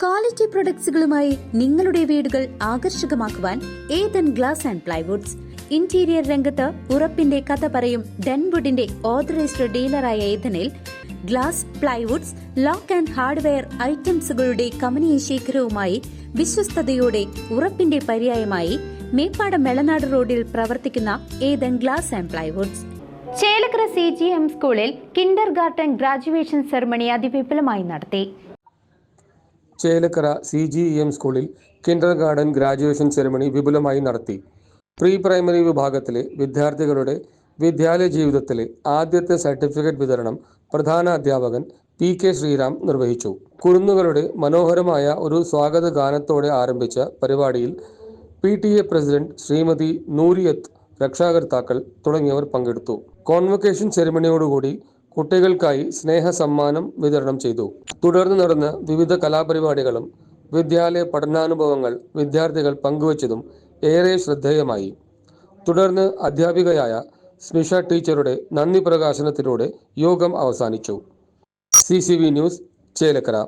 Quality പ്രൊഡക്ട്സുകളുമായി നിങ്ങളുടെ വീടുകൾ ആകർഷകമാക്കുവാൻ Ethan glass and plywoods interior രംഗത്ത് ഉറപ്പിന്റെ കഥ പറയും ഡെൻവുഡിന്റെ ഓതറൈസ്ഡ് ഡീലറായ ഏതനിൽ glass plywoods lock and hardware ഐറ്റംസുകളുടെ കമനീയ ശേഖരവുമായി വിശ്വസ്തയോടെ ഉറപ്പിന്റെ പര്യായമായി മേപ്പാടം മെളനാട് റോഡിൽ പ്രവർത്തിക്കുന്ന Ethan glass and plywoods Chelakkara C G M സ്കൂളിൽ കിൻഡർ ഗാർട്ടൻ ഗ്രാജുവേഷൻ സെറമണി അതിവിപുലമായി നടത്തി. Chelakkara C G E M സ്കൂളിൽ കിൻഡർ ഗാർഡൻ ഗ്രാജുവേഷൻ സെറമണി വിപുലമായി നടത്തി. പ്രീ പ്രൈമറി വിഭാഗത്തിലെ വിദ്യാർത്ഥികളുടെ വിദ്യാലയ ജീവിതത്തിലെ ആദ്യത്തെ സർട്ടിഫിക്കറ്റ് വിതരണം പ്രധാന അധ്യാപകൻ പി കെ ശ്രീറാം നിർവഹിച്ചു. കുരുന്നുകളുടെ മനോഹരമായ ഒരു സ്വാഗത ഗാനത്തോടെ ആരംഭിച്ച പരിപാടിയിൽ P T A president Shrimati Nuriyath രക്ഷാകർത്താക്കൾ തുടങ്ങിയവർ പങ്കെടുത്തു. കോൺവൊക്കേഷൻ സെറിമണിയോടുകൂടി കുട്ടികൾക്കായി സ്നേഹ സമ്മാനം വിതരണം ചെയ്തു. തുടർന്ന് നടന്ന വിവിധ കലാപരിപാടികളും വിദ്യാലയ പഠനാനുഭവങ്ങൾ വിദ്യാർത്ഥികൾ പങ്കുവച്ചതും ഏറെ ശ്രദ്ധേയമായി. തുടർന്ന് അധ്യാപികയായ സ്മിഷ ടീച്ചറുടെ നന്ദി പ്രകാശനത്തിലൂടെ യോഗം അവസാനിച്ചു. C news Chelakkara.